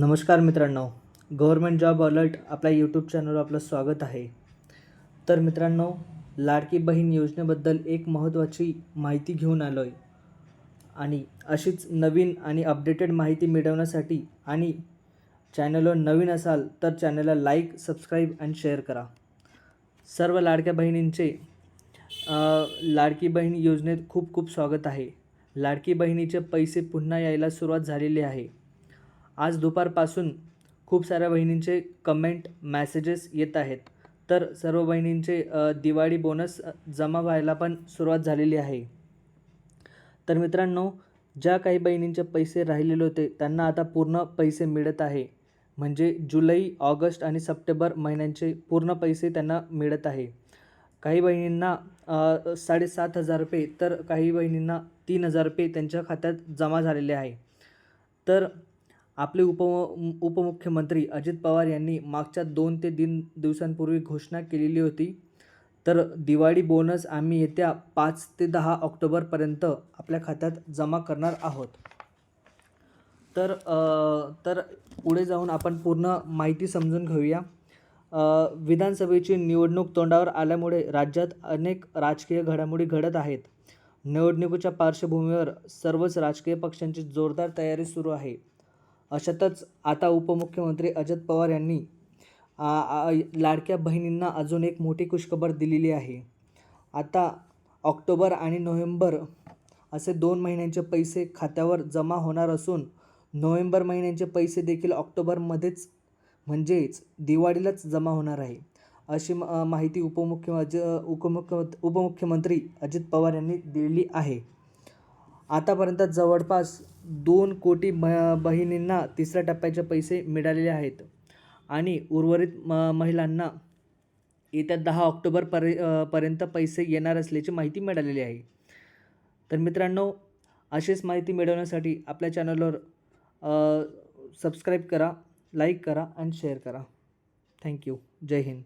नमस्कार मित्रांनो government job alert आपल्या यूट्यूब चॅनलवर आपलं स्वागत आहे. तर मित्रांनो लाडकी बहीण योजनेबद्दल एक महत्त्वाची माहिती घेऊन आलो आहे आणि अशीच नवीन आणि अपडेटेड माहिती मिळवण्यासाठी आणि चॅनलवर नवीन असाल तर चॅनलला लाईक सबस्क्राईब आणि शेअर करा. सर्व लाडक्या बहिणींचे लाडकी बहीण योजनेत खूप खूप स्वागत आहे. लाडकी बहिणीचे पैसे पुन्हा यायला सुरुवात झालेली आहे. आज दुपारपासून खूप साऱ्या बहिणींचे कमेंट मॅसेजेस येत आहेत. तर सर्व बहिणींचे दिवाळी बोनस जमा व्हायला पण सुरुवात झालेली आहे. तर मित्रांनो ज्या काही बहिणींचे पैसे राहिलेले होते त्यांना आता पूर्ण पैसे मिळत आहे. म्हणजे जुलै ऑगस्ट आणि सप्टेंबर महिन्यांचे पूर्ण पैसे त्यांना मिळत आहे. काही बहिणींना साडेसात हजार रुपये तर काही बहिणींना तीन हजार रुपये त्यांच्या खात्यात जमा झालेले आहे. तर आपले उप उपमुख्यमंत्री अजित पवार यांनी मागच्या दोन ते तीन दिवसांपूर्वी घोषणा केलेली होती. तर दिवाळी बोनस आम्ही येत्या पाच ते दहा ऑक्टोबरपर्यंत आपल्या खात्यात जमा करणार आहोत. तर तर पुढे जाऊन आपण पूर्ण माहिती समजून घेऊया. विधानसभेची निवडणूक तोंडावर आल्यामुळे राज्यात अनेक राजकीय घडामोडी घडत आहेत. निवडणुकीच्या पार्श्वभूमीवर सर्वच राजकीय पक्षांची जोरदार तयारी सुरू आहे. अशातच आता उपमुख्यमंत्री अजित पवार यांनी लाडक्या बहिणींना अजून एक मोठी खुशखबर दिलेली आहे. आता ऑक्टोबर आणि नोव्हेंबर असे दोन महिन्यांचे पैसे खात्यावर जमा होणार असून नोव्हेंबर महिन्यांचे पैसे देखील ऑक्टोबरमध्येच म्हणजेच दिवाळीलाच जमा होणार आहे. अशी म- माहिती उपमुख्य उपमुख्य उपमुख्यमंत्री अजित पवार यांनी दिलेली आहे. आतापर्यंत जवळपास दोन कोटी ब बहिणींना तिसऱ्या टप्प्याचे पैसे मिळालेले आहेत. आणि उर्वरित म महिलांना येत्या दहा ऑक्टोबर परे पर्यंत पैसे येणार असल्याची माहिती मिळालेली आहे. तर मित्रांनो अशीच माहिती मिळवण्यासाठी आपल्या चॅनलवर सबस्क्राईब करा लाईक करा आणि शेअर करा. Thank you Jai Hind.